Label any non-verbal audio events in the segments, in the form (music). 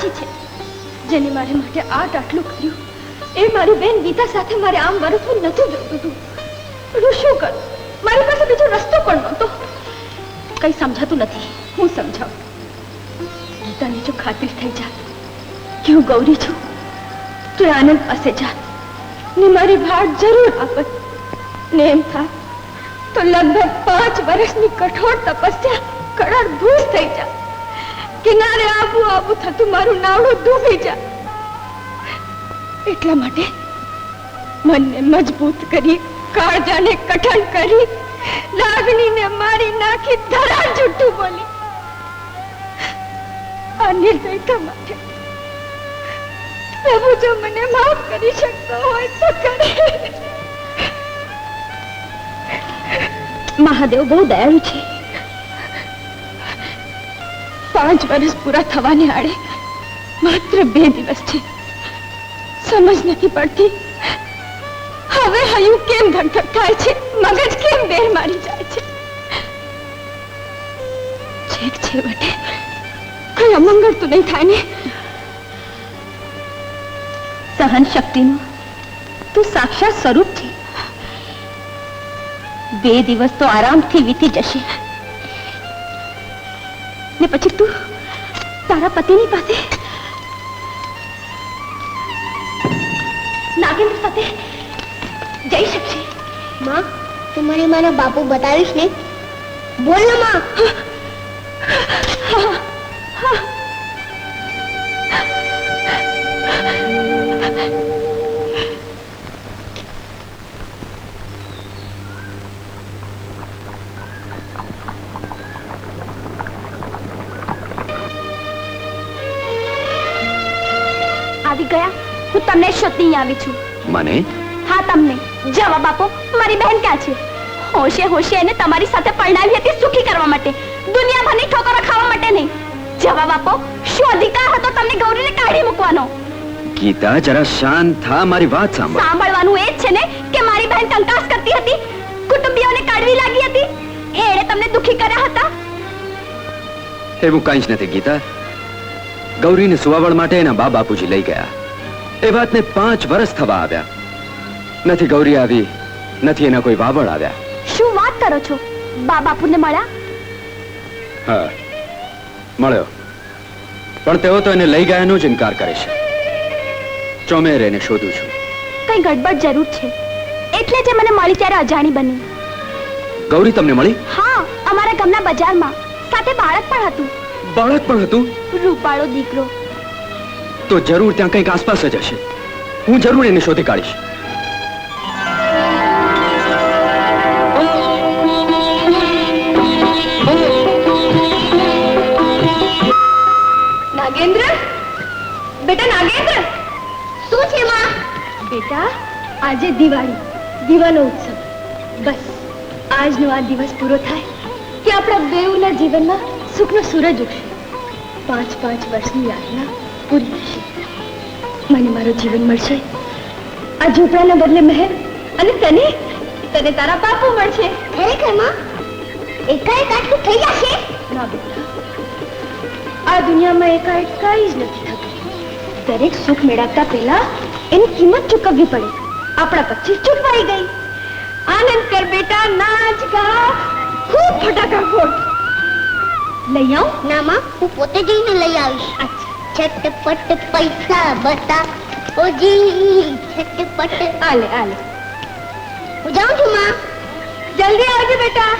સાચી છે. જેને મારે માટે આટ આટલું કર્યું, એ મારી બેન ગીતા સાથે મારે આમ વરસવું નતું જોતું હું શું કરું? મારી પાસે બીજો રસ્તો પણ નહોતો. કઈ સમજાતું નથી. હું સમજાવું. ગીતાની જો ખાતરી થઈ જાત, કે હું ગૌરી છું, તો આનંદ પાસે જાત. ને મારી ભાટ જરૂર આપત. ને એમ થાય તો લગભગ પાંચ વર્ષની કઠોર તપસ્યા કડાર ભૂસ થઈ જાય કિનારે આબુ આબુ થતું મારું નાવડું ડૂબી જાય. એટલા માટે મનને મજબૂત કરી, કાળજાને કઠણ કરી, લાગણીને મારી નાખી ધરા જૂઠું બોલી. આ નિર્દયતા માટે પ્રભુ જો મને માફ કરી શકતો હોય તો કરે. મહાદેવ બહુ દયાળુ છે. પાંચ વર્ષ પૂરા થવાને આડે માત્ર બે દિવસ છે. સમજ નથી પડતી. હવે હયું કેમ ધકધક થાય છે? મગજ કેમ બેર મારી જાય છે? છેક છેવટે કઈ અમંગળ તો નહીં થાય ને? સહન શક્તિનું તું સાક્ષાત સ્વરૂપ છે. બે દિવસ તો આરામથી વીતી જશે. ને પછી તું તારા પતિની પાસે નાગેન્દ્ર સાથે જઈ શકશે. માં તું મને મારા બાપુ બતાવીશ ને? બોલ ને માં. આવી (laughs) હું તમને શોધતી આવી છું. મને? હા તમને. જવાબ આપો મારી બહેન ક્યાં છે? હોશે હોશે એને તમારી સાથે પરણાવી હતી સુખી કરવા માટે. દુનિયાભરની ઠોકરો ખાવા માટે નહીં. જવાબ આપો શું અધિકાર હતો તમને ગૌરીને કાઢી મૂકવાનો? ગીતા જરા શાંત થા મારી વાત સાંભળ. સાંભળવાનું એ જ છે ને કે મારી બહેન કંકાસ કરતી હતી કુટુંબીઓને કાઢવી લાગી હતી. એણે તમને દુખી કર્યા હતા? એવું કંઈ જ નથી ગીતા. ગૌરીને સુવાવડ માટે એના બા બાપુજી લઈ ગયા. એ વાતને પાંચ વર્ષ થવા આવ્યા. નથી ગૌરી આવી નથી એના કોઈ વાવળ આવ્યા. શું વાત કરો છો? બા બાપુને મળ્યા? હા મળ્યો. પણ તેઓ તો એને લઈ ગયાનો જ ઇનકાર કરે છે. ચોમેર એને શોધું છું. કઈ ગડબડ જરૂર છે? એટલે જે મને મળી ત્યારે અજાણી બની. ગૌરી તમને મળી? હા અમારા ગામના બજારમાં. સાથે બાળક પણ હતું. બાળક પણ હતું? રૂપાળો દીકરો. તો જરૂર ત્યાં કંઈક આસપાસ જ હશે. હું જરૂર એને શોધી કાઢીશ. નાગેન્દ્ર? બેટા નાગેન્દ્ર? શું છે માં? બેટા આજે દિવાળી દીવાનો ઉત્સવ. બસ આજનો આ દિવસ પૂરો થાય કે આપણા બેઉના જીવનમાં સુખનો સૂરજ ઉગશે. પાંચ પાંચ વર્ષની યાતના પૂરી થશે મને મારું જીવન મળશે. આ ઝૂંપડાના બદલે મહેલ અને તને તને તારા બાપુ મળશે. ખરેખરમાં એકાએક આટલું થઈ જશે? ના બેટા. આ દુનિયામાં એકાએક કઈ જ નથી થતું. દરેક સુખ મેળવતા પહેલા એની કિંમત ચૂકવવી પડે. આપણા પછી ચૂકવાઈ ગઈ. આનંદ કર બેટા નાચ ગા ખૂબ ફટાકા ફોડ. લઈ આવ. ના માં હું પોતે જઈને લઈ આવીશ. છટપટ પૈસા બતા ઓજી છટપટ આલે આલે હું જાઉં છું માં જલ્દી આવજો બેટા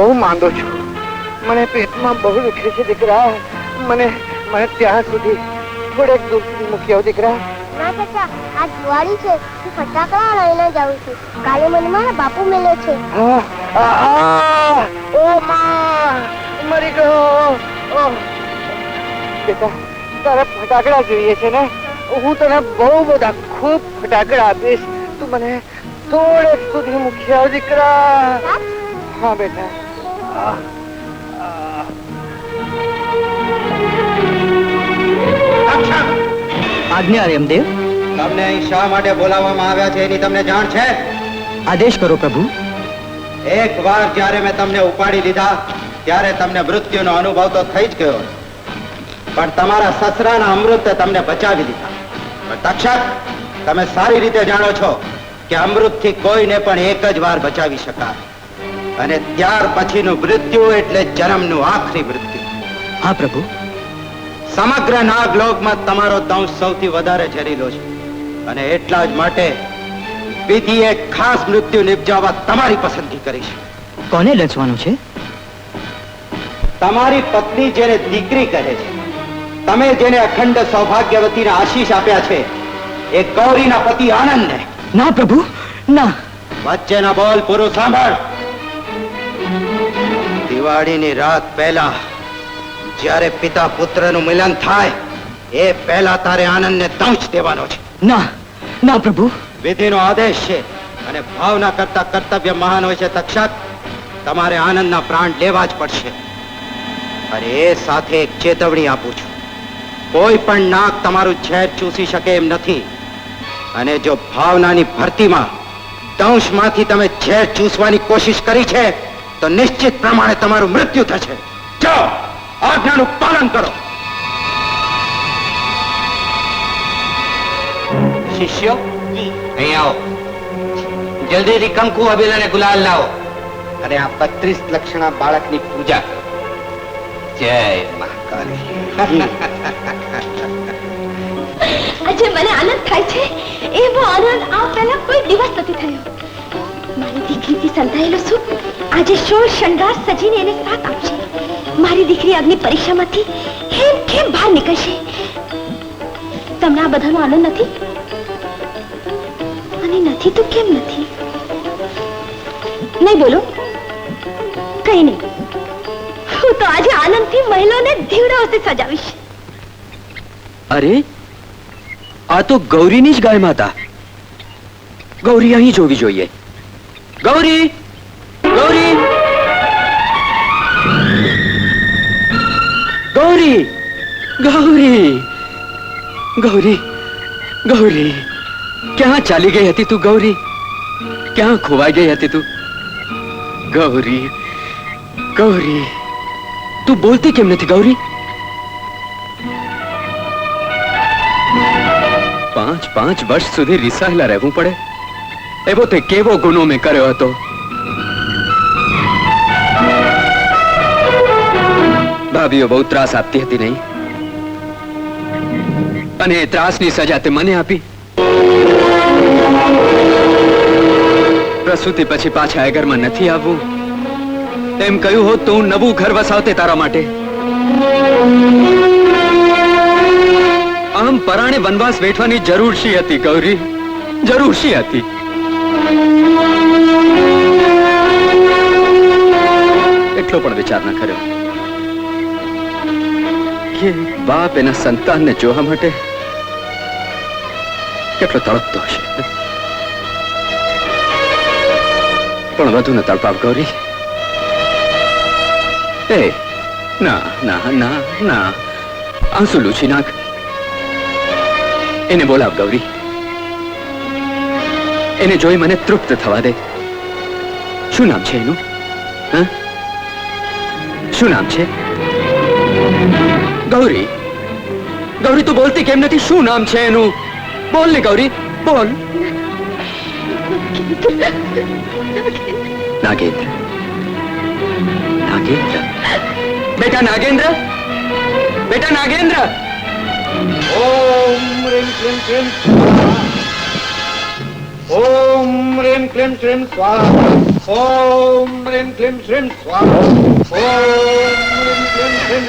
બહુ માંદો છું. મને પેટમાં બહુ દુખે છે દીકરા. મને મને ત્યાં સુધી થોડેક દૂર સુધી મૂકી આવ દીકરા. ના કાકા આ દિવાળી છે. હું ફટાકડા લઈને જાઉં છું. કાલે મને મારા બાપુ મળે છે. ઓ માં મરી ગયો. બેટા તારે ફટાકડા જોઈએ છે ને? હું તને બહુ બધા ખૂબ ફટાકડા આપીશ. તું મને થોડેક સુધી મૂકી આવ દીકરા. હા બેટા. આજ્ઞા રેમદેવ તમને અહીં શા માટે બોલાવવામાં આવ્યા છે એની તમને જાણ છે? આદેશ કરો પ્રભુ. એક વાર જ્યારે મેં તમને ઉપાડી લીધા ત્યારે તમને મૃત્યુનો અનુભવ તો થઈ જ ગયો. પણ તમારા સસરાના અમૃતે તમને બચાવી દીધા. પણ તક્ષક તમે સારી રીતે જાણો છો કે અમૃતથી કોઈને પણ એક જ વાર બચાવી શકાય. અને ત્યાર પછીનું મૃત્યુ એટલે જન્મનું આખરી મૃત્યુ. હા પ્રભુ. સમગ્ર નાગલોકમાં તમારો દંશ સૌથી વધારે ઝેરીલો છે. અને એટલા જ માટે વિધિએ ખાસ મૃત્યુ નિપજાવવા તમારી પસંદગી કરી છે. કોને લચવાનું છે? તમારી પત્ની જેને દીકરી કહે છે. તમે જેને અખંડ સૌભાગ્યવતીના આશીષ આપ્યા છે એ ગૌરીના પતિ આનંદને. ના પ્રભુ ના. વચ્ચેના બોલ પૂરું સાંભળ. દિવાળીની રાત પહેલા જ્યારે પિતા પુત્રનું મિલન થાય એ પહેલા તારે આનંદને દંશ દેવાનો છે. ના ના પ્રભુ. વિધિનો આદેશ છે અને ભાવના કરતા કર્તવ્ય મહાન હોય છે તક્ષક તમારે આનંદના પ્રાણ લેવા જ પડશે. અને એ સાથે એક ચેતવણી આપું છું. કોઈ પણ નાક તમારું ઝેર ચૂસી શકે એમ નથી. અને જો ભાવનાની ભરતીમાં દંશમાંથી તમે ઝેર ચૂસવાની કોશિશ કરી છે તો નિશ્ચિત પ્રમાણે તમારું મૃત્યુ થશે. જાઓ આજ્ઞાનું પાલન કરો. શિષ્યો અહીં આવો. જલ્દીથી કંકુ અબીલ અને ગુલાલ લાવો. અને આ બત્રીસ લક્ષણા બાળકની પૂજા કરો. જય મહાકાળી આજે મને આનંદ થાય છે. એવો આનંદ આ પહેલા કોઈ દિવસ નથી થયો. મારી સંતાયેલો છું. આજે શોર શણગાર સજીને એને સાથ આપશે. મારી દીકરી અગ્નિ પરીક્ષામાંથી હેમ ખેમ બહાર નીકળશે. તમને આ બધાનો આનંદ નથી? અને નથી તો કેમ નથી? નહીં બોલો. કઈ નહીં. હું તો આજે આનંદથી મહિલાને દીવડાઓથી સજાવીશ. અરે, આ તો ગૌરીની જ ગાય માતા ગૌરી અહીં જોવી જોઈએ. ગૌરી! ગૌરી! ગૌરી! ગૌરી! ગૌરી! ગૌરી! ક્યાં ચાલી ગઈ હતી તું ગૌરી? ક્યાં ખોવાઈ ગઈ હતી તું? ગૌરી! ગૌરી! તું બોલતી કેમ નથી ગૌરી? પાંચ પાંચ વર્ષ સુધી રિસાયેલા રહેવું પડે. એવો તે કેવો ગુનો મેં કર્યો હતો? ભાભીઓ, બહુ ત્રાસ આપતી હતી નહીં? અને એ ત્રાસની સજા તે મને આપી? પ્રસૂતિ પછી પાછા એ ઘરમાં નથી આવવું? એમ કહ્યું હોત તો હું નવું ઘર વસાવતે તારા માટે. આમ પરાણે વનવાસ વેઠવાની જરૂર શી હતી, ગૌરી? જરૂર શી હતી? એટલો પણ વિચાર ન કર્યો કે બાપ એના સંતાનને જોવા માટે કેટલો તળપતો હશે. પણ વધુ ન તડપાવ, ગૌરી. એ, ના ના ના ના. આંસુ લૂછી નાખ. એને બોલાવ, ગૌરી. એને જોઈ મને તૃપ્ત થવા દે. શું નામ છે એનું? હા? શું નામ છે? ગૌરી. ગૌરી, તું બોલતી કેમ નથી? શું નામ છે એનું? બોલ ને ગૌરી, બોલ. નાગેન્દ્ર. નાગેન્દ્ર? બેટા નાગેન્દ્ર? બેટા નાગેન્દ્ર? ઓમ, રેમ રેમ ક્લીમ ఓం హ్రీం క్లీం శ్రీం స్వాహ ఓం హ్రీం క్లీం శ్రీం స్వాహ ఓం హ్రీం క్లీం శ్రీం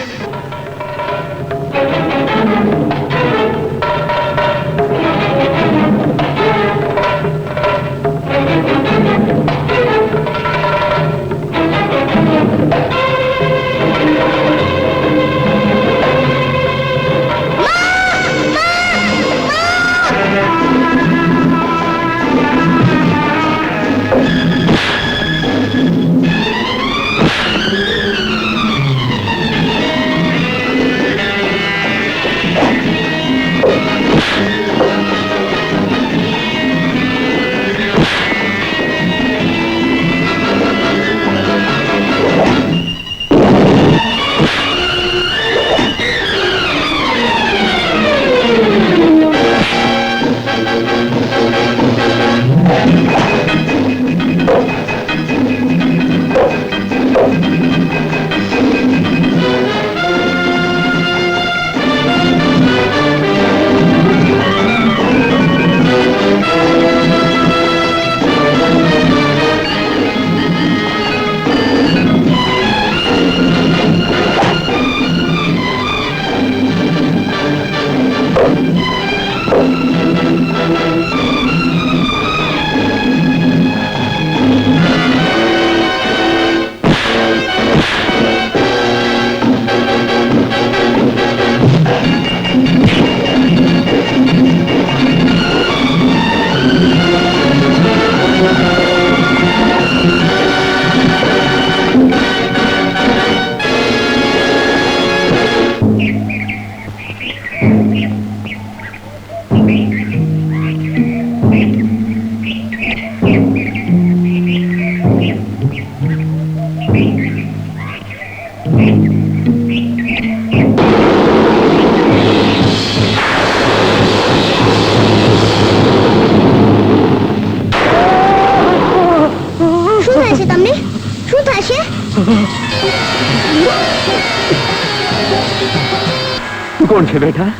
છે બેટા?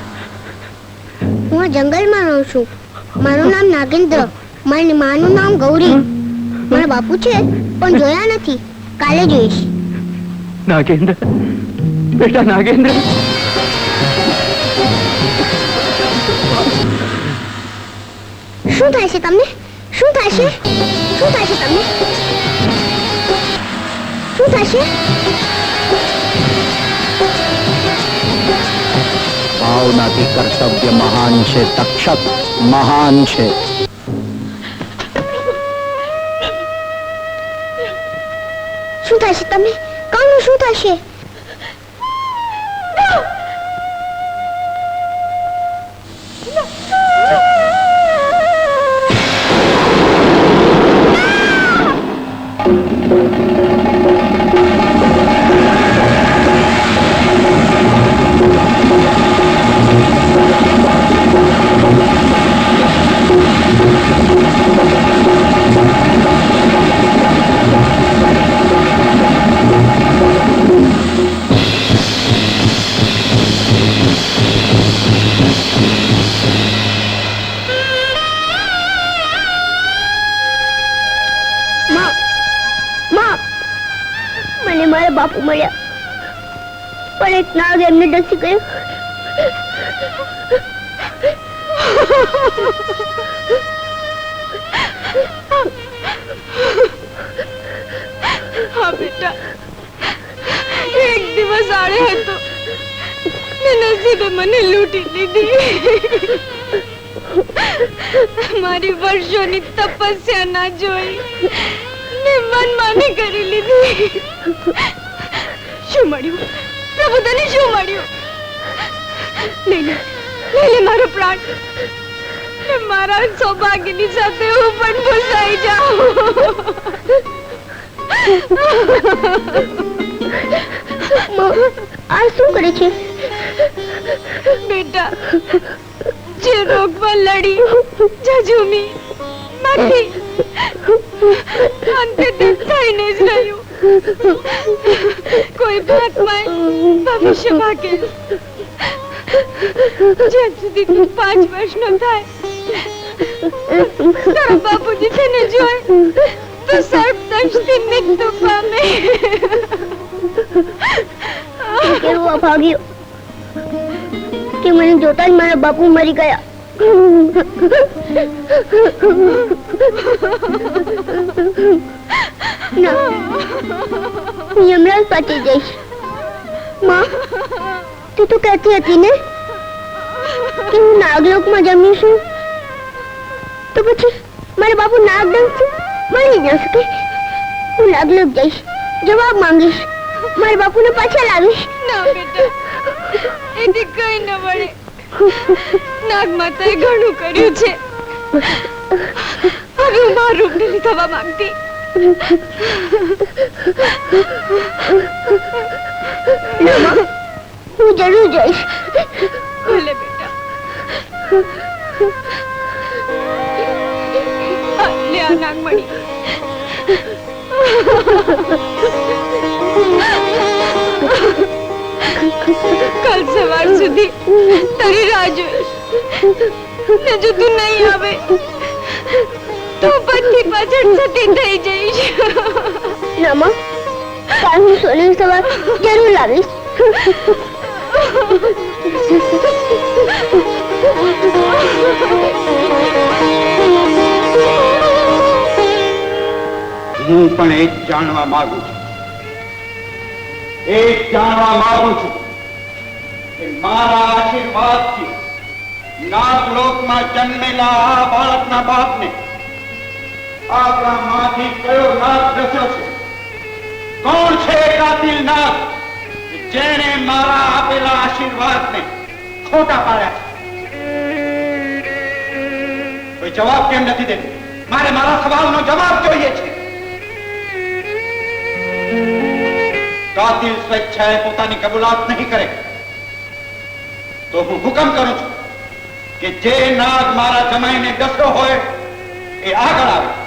હું જંગલમાં રહું છું. મારું નામ નાગેન્દ્ર. મારી માનું નામ ગૌરી. મારા બાપુ છે પણ જોયા નથી. કાલે જોઈશ. નાગેન્દ્ર? બેટા નાગેન્દ્ર? શું થાય છે તમને? શું થાય છે? શું થાય છે તમને? શું થશે ભાવનાથી કર્તવ્ય મહાન છે તક્ષક મહાન છે. શું થશે? તમને કહું શું થશે? નાગ એમને ડસી ગયું. હા, બેટા. એક દિવસ આડે હતો. નસીબે મને લૂંટી લીધી. મારી વર્ષોની તપસ્યા ના જોઈ ને મનમાની કરી લીધી. શું મળ્યું? તને શું મળ્યું? લઈ લે લઈ લે મારો પ્રાણ. મારા સૌભાગ્યની સાથે હું પણ ભૂસાઈ જાઉં. આ શું કરે છે? બેટા જે રોગમાં લડી જજુમી નથી અંતે તે થઈને જ રહ્યું. કોઈ ભાગમાં ભવિષ્ય ભાગે. જ્યાં સુધી તું પાંચ વર્ષનો થાય, તારા બાપુજી તને જોય, તો સર્પદંશથી મૃત્યુ પામે. કેવું અભાગ્યું કે મને જોતા જ મારા બાપુ મરી ગયા. ના. હું પાસે જઈશમાં તું તો કહેતી હતી ને કે હું નાગલોકમાં જમી છું તો પછી મારા બાપુ નાગદંશ મળી જશે કે હું નાગલોક જઈશ જવાબ માંગીશ મારા બાપુને પાછા લાવીશ ના બેટા એથી કઈ ન મળે નાગ માતાએ ઘણું કર્યું છે હવે હું મારું નથી થવા માંગતી હું જરૂર જઈશ. ભલે બેટા. લે કાલ સવાર સુધી તારી રાહ જોઈશ. ને જો તું નહીં આવે તો પછી પાછળ સતી થઈ જઈશ. નમા કાલ હું સોની સવાર જરૂર લાવીશ. હું પણ એ જાણવા માંગુ છું. એ જાણવા માંગુ છું કે મારા આશીર્વાદથી નાગલોકમાં જન્મેલા આ બાળકના બાપને આપણા માંથી કયો નાગ દસ્યો છે? કોણ છે કાતિલ નાગ જેણે મારા આપેલા આશીર્વાદને ખોટા પાડ્યા છે? કોઈ જવાબ કેમ નથી દેતો? મારે મારા સવાલનો જવાબ જોઈએ છે. કાતિલ સ્વેચ્છાએ પોતાની કબૂલાત નહીં કરે. તો હું હુકમ કરું છું કે જે નાગ મારા જમાઈને ડસ્યો હોય એ આગળ આવે.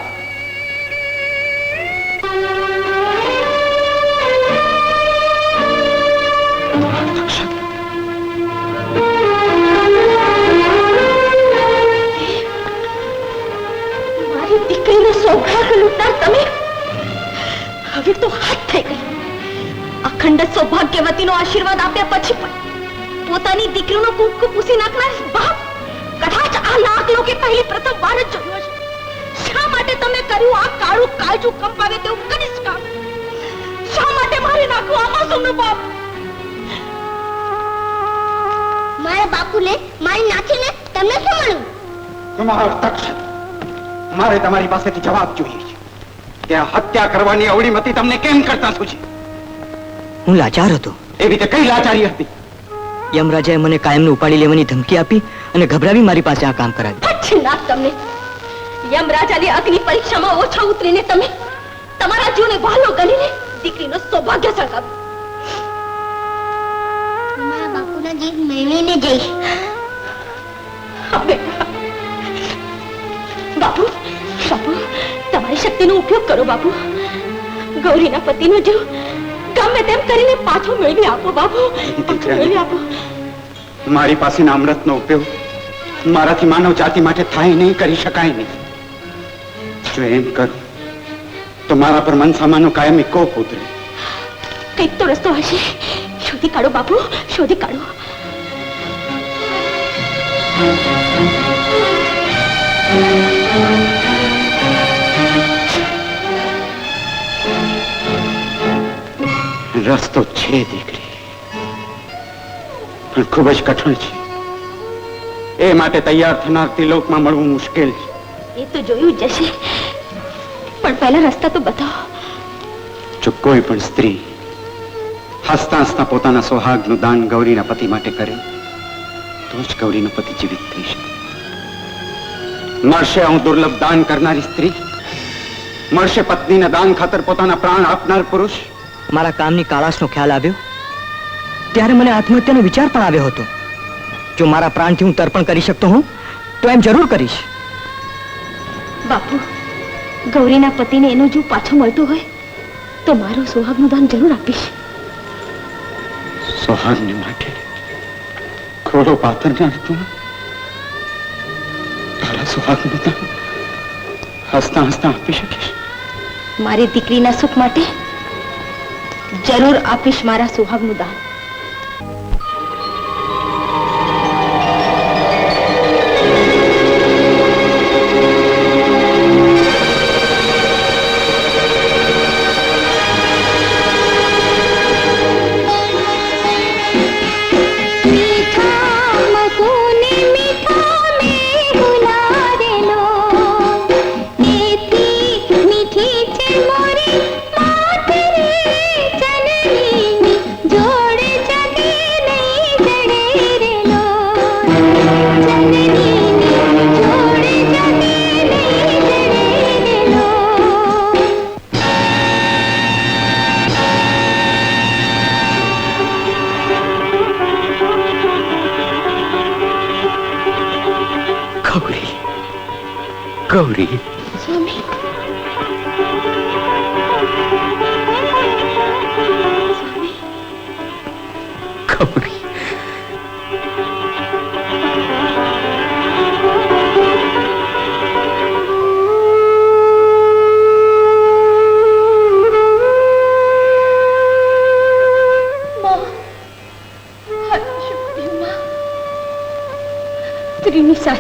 સૌભાગ્યવતીનો આશીર્વાદ આપ્યા પછી પણ પોતાની દીકરીનો કુંકુ પૂસી નાખનાર બાપ કદાચ આ લાખ લોકો પહેલી પ્રથમ વાર જ જોયો છે. શા માટે તમે કર્યું આ કાળું કાળજું કંપાવે તેવું કનિષ્ઠ કામ? શા માટે મારી નાખું આ માસૂમનો બાપ મારા બાપુને મારી નાખીને તમને શું મળ્યું? તમારો તક્ષક મારે તમારી પાસેથી જવાબ જોઈએ છે. ત્યાં હત્યા કરવાની અવળીમતી તમને કેમ કરતા સૂચી હું લાચાર હતો. એ રીતે કઈ લાચારી હતી? યમરાજાએ મને કાયમને ઉપાડી લેવાની ધમકી આપી અને ગભરાવી મારી પાસે આ કામ કરાવ્યું. પછી ના તમને. યમરાજાની અગ્નિ પરીક્ષામાં ઓછા ઉતરીને તમે તમારા જીવને વહાલો ગણીને દીકરીનો સૌભાગ્ય સળગાવ્યું. મારા બાપુના જીવ મેળવીને જઈશ બાપુ બાપુ તમારી શક્તિનો ઉપયોગ કરો બાપુ. ગૌરીના પતિનો જીવ ગમે તેમ કરીને પાછો મેળવી આપો બાપુ. મેળવી આપો. મારી પાસેના અમૃતનો ઉપયોગ મારાથી માનવ જાતિ માટે થાય નહીં કરી શકાય નહીં. જો એમ કરું તો મારા પર મનસામાનો કાયમી કોપ ઉતરે. કંઈક તો રસ્તો હશે. શોધી કાઢો બાપુ શોધી કાઢો. રસ્તો છે દીકરી. પણ ખૂબ જ કઠણ છે. એ માટે તૈયાર થનાર તિલોકમાં મળવું મુશ્કેલ છે. એ તો જોયું જશે. પણ પહેલા રસ્તા તો બતાવો. જો કોઈ પણ સ્ત્રી હસતા હસતા પોતાના સોહાગનું દાન ગૌરીના પતિ માટે કરે તો જ ગૌરીનો પતિ જીવિત થઈ શકે. મળશે હું દુર્લભ દાન કરનારી સ્ત્રી. મળશે પત્નીના દાન ખાતર પોતાના પ્રાણ આપનાર પુરુષ. મારા કામની કાળાશનો ખ્યાલ આવ્યો? ત્યારે મને આત્મહત્યાનો વિચાર પણ આવ્યો હતો. જો મારા પ્રાણથી હું તર્પણ કરી શકતો હું તો એમ જરૂર કરીશ. બાપુ ગૌરીના પતિને એનો જીવ પાછો મળતો હોય તો મારો સોહાગનું દાન જરૂર આપીશ. સોહાગને માટે? ઘોડો પાથરનાર તું? તારા સોહાગનું દાન હસતા હસતા આપી શકીશ? મારી દીકરીના સુખ માટે જરૂર આપીશ મારા સુહાગનું દાન.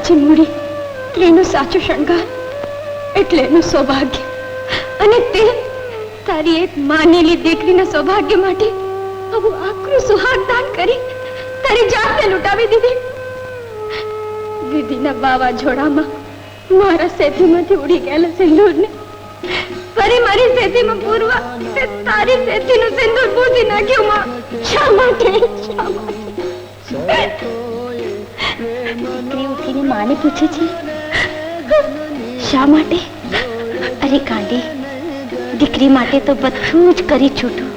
સ્ત્રીની સાચી મૂડી સ્ત્રીનું સાચું શણગાર એટલે એનું સૌભાગ્ય. અને તે તારી એક માનેલી દીકરીના સૌભાગ્ય માટે આવું આકરું સુહાગ દાન કરી તારી જાતને લૂંટાવી દીધી. વિધિના વાવાઝોડામાં મારા સેતીમાંથી ઉડી ગયેલા સિંદૂરને ફરી મારી સેતીમાં પૂરવા તારી સેતીનું સિંદૂર પૂજી નાખ્યું માં. શા માટે પૂછે છે? શા માટે? અરે કાંડી, દીકરી માટે તો બધું જ કરી છૂટું.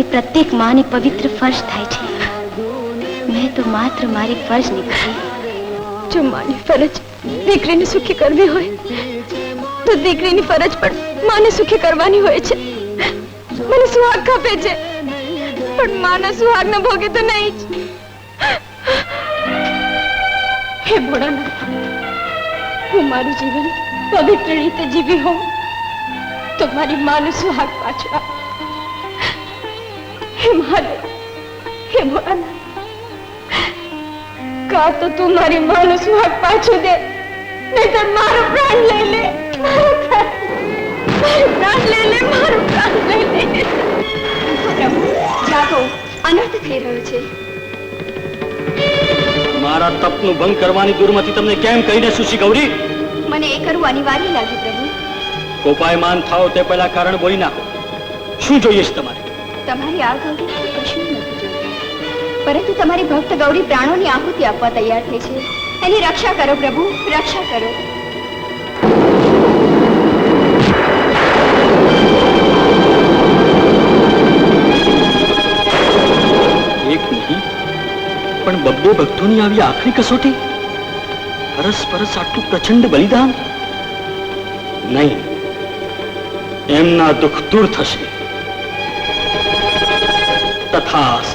એ પ્રત્યેક માને પવિત્ર ફર્જ થાય છે. મેં તો માત્ર મારી ફર્જ નીકળી. જો માની ફરજ દીકરીને સુખી કરવી હોય, તો દીકરીની ફરજ પણ માને સુખી કરવાની હોય છે. મને સુહાગ ખપે છે, પણ માના સુહાગ ન ભોગે તો નહીં જ. હે ભોળાનાથ, હું મારું જીવન પવિત્ર રીતે જીવી હોઉં, તો મારી માનું સુહાગ પાછું આપ. હે મહાદેવ હે ભોળાનાથ, કા તો તું મારી માનું સુહાગ પાછું દે નહીં તો મારો પ્રાણ લઈ લે. મારો પ્રાણ લઈ લે, મારો પ્રાણ લઈ લે. જાગો અનર્થ થઈ રહ્યો છે. મારા તપનું ભંગ કરવાની દુર્મતી તમને કેમ કહીને સુશી ગૌરી? મને એ કરવું અનિવાર્ય લાગ્યું પ્રભુ. કોપાયમાન થાઓ તે પહેલા કારણ બોલી નાખો. શું જોઈએ છે તમારે? તમારી આ ગૌરી કશું નથી પરંતુ તમારી ભક્ત ગૌરી પ્રાણોની આહુતિ આપવા તૈયાર થઈ છે. એની રક્ષા કરો પ્રભુ રક્ષા કરો. પણ બબ્બે ભક્તોની આવી આખરી કસોટી? પરસ્પરસ આટલું પ્રચંડ બલિદાન? નહીં. એમના દુઃખ દૂર થશે. તથાસ્તુ